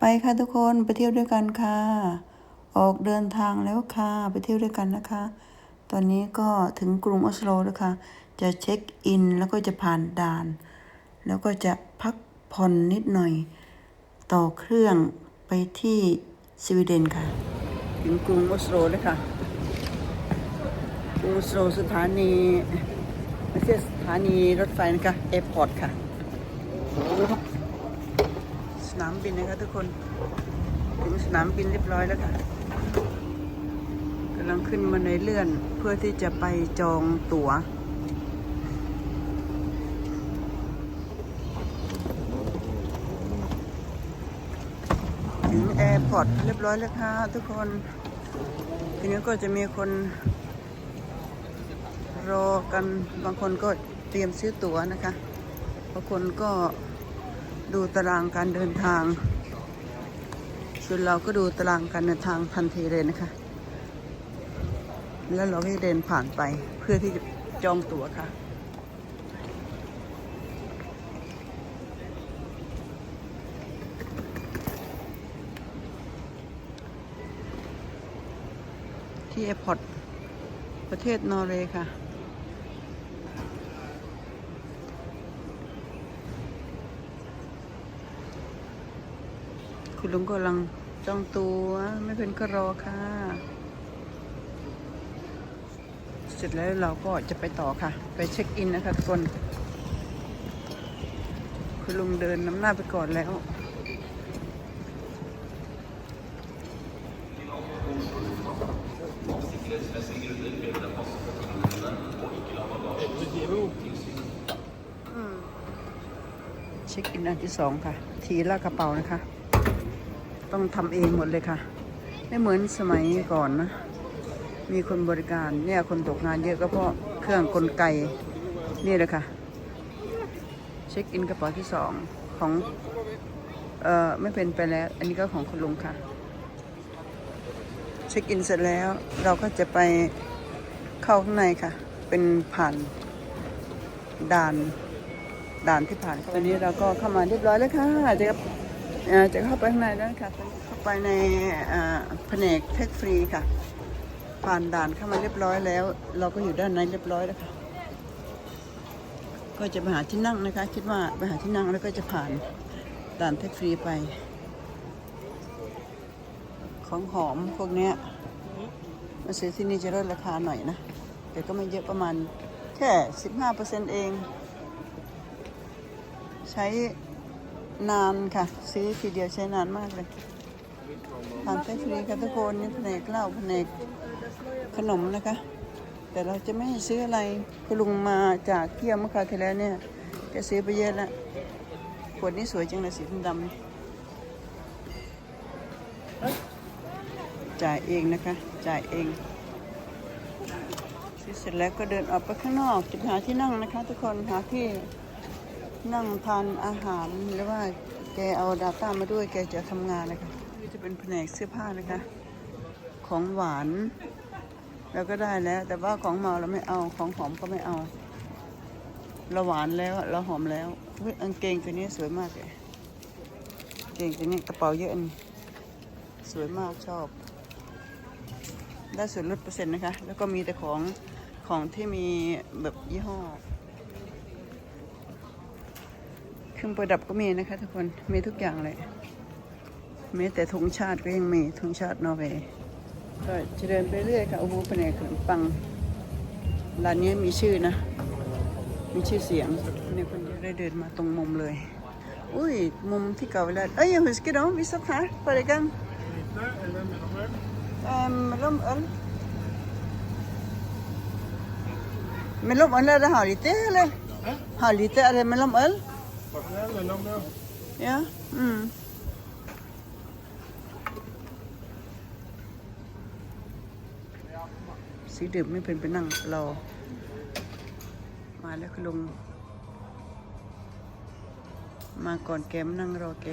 ไปค่ะทุกคนไปเที่ยวด้วยกันค่ะ ออกเดินทางแล้วค่ะ ไปเที่ยวด้วยกันนะคะ ตอนนี้ก็ถึงกรุงออสโลแล้วค่ะ จะเช็คอินแล้วก็จะผ่านด่าน แล้วก็จะพักผ่อนนิดหน่อย ต่อเครื่องไปที่สวีเดนค่ะ ถึงกรุงออสโลแล้วค่ะ กรุงออสโลสถานีไม่ใช่สถานีรถไฟนะคะแอร์พอร์ตค่ะ ส นามบินนะคะทุกคนถึงสนามบินเรียบร้อยแล้วค่ะกำลังขึ้นมาในเลื่อนเพื่อที่จะไปจองตั๋ว ถึงแอร์พอร์ตเรียบร้อยแล้วค่ะทุกคนทีนี้ก็จะมีคนรอกันบางคนก็เตรียมซื้อตั๋วนะคะบางคนก็ ดูตารางการเดินทาง ส่วนเราก็ดูตารางการเดินทางทันทีเลยนะคะ แล้วเราก็เดินผ่านไปเพื่อที่จะจองตั๋วค่ะที่แอร์พอร์ตประเทศนอร์เวย์ค่ะ คุณลุงกำลังจองตัว ไม่เป็นก็รอค่ะ เสร็จแล้วเราก็จะไปต่อค่ะ ไปเช็คอินนะคะทุกคน คุณลุงเดินน้ำหน้าไปก่อนแล้วเช็คอินอันที่สองค่ะ ทีละกระเป๋านะคะ ต้องทำเองหมดเลยค่ะ ไม่เหมือนสมัยก่อนนะ มีคนบริการเนี่ยคนตกงานเยอะก็เพราะเครื่องกลไกนี่แหละค่ะ เช็คอินกระเป๋าที่สองของเอ่อไม่เป็นไปแล้ว อันนี้ก็ของคุณลุงค่ะ เช็คอินเสร็จแล้วเราก็จะไปเข้าข้างในค่ะ เป็นผ่านด่านด่านที่ผ่านตอนนี้เราก็เข้ามาเรียบร้อยแล้วค่ะจะเอ่อ จะเข้าไปข้างในแล้วค่ะ เข้าไปในแผนกเทคฟรีค่ะ ผ่านด่านเข้ามาเรียบร้อยแล้ว เราก็อยู่ด้านในเรียบร้อยแล้วค่ะ ก็จะไปหาที่นั่งนะคะ คิดว่าไปหาที่นั่งแล้วก็จะผ่านด่านเทคฟรีไป ของหอมพวกเนี้ยมาซื้อที่นี่จะลดราคาหน่อยนะ แต่ก็ไม่เยอะประมาณแค่สิบห้าเปอร์เซ็นต์เอง ใช้ นานค่ะ ซื้อทีเดียวใช้นานมากเลยผ่านเทคฟรีค่ะทุกคนนี่แผนกเหล้าแผนกขนมนะคะ แต่เราจะไม่ให้ซื้ออะไรคุณลุงมาจากเที่ยวเมื่อคราวที่แล้วเนี่ยแกซื้อไปเยอะแล้วขวดนี้สวยจังเลยสีดำจ่ายเองนะคะ จ่ายเองซื้อเสร็จแล้วก็เดินออกไปข้างนอกจะหาที่นั่งนะคะ ทุกคนหาที่ นั่งทานอาหารหรือว่าแกเอาดาต้ามาด้วยแกจะทำงานนะคะนี่จะเป็นแผนกเสื้อผ้านะคะ ของหวานเราก็ได้แล้ว แต่ว่าของเมาเราไม่เอาของหอมก็ไม่เอาเราหวานแล้วเราหอมแล้วเฮ้ยกางเกงตัวนี้สวยมากเลยเกงตัวนี้กระเป๋าเยอะอันสวยมากชอบ ได้ส่วนลดเปอร์เซ็นต์นะคะ แล้วก็มีแต่ของของที่มีแบบยี่ห้อ เค รื่องประดับก็มีนะคะทุกคน มีทุกอย่างเลยแม้แต่ธงชาติก็ยังมีธงชาตินอร์เวย์ก็จะเดินไปเรื่อยค่ะโอ้โหแผนกขนมปังร้านนี้มีชื่อนะ มีชื่อเสียงเนี่ยคนได้เดินมาตรงมุมเลย อุ้ยมุมที่เก่าเวลาเอ้ย jag husker dem vi satt här förra gången um, mellanöl mellanöl är det har lite eller? Har lite är det mellanöl? Ja, mm. สีดื่มไม่เป็นไปนั่งรอ มาแล้วคุณลุงมาก่อนแกมนั่งรอแก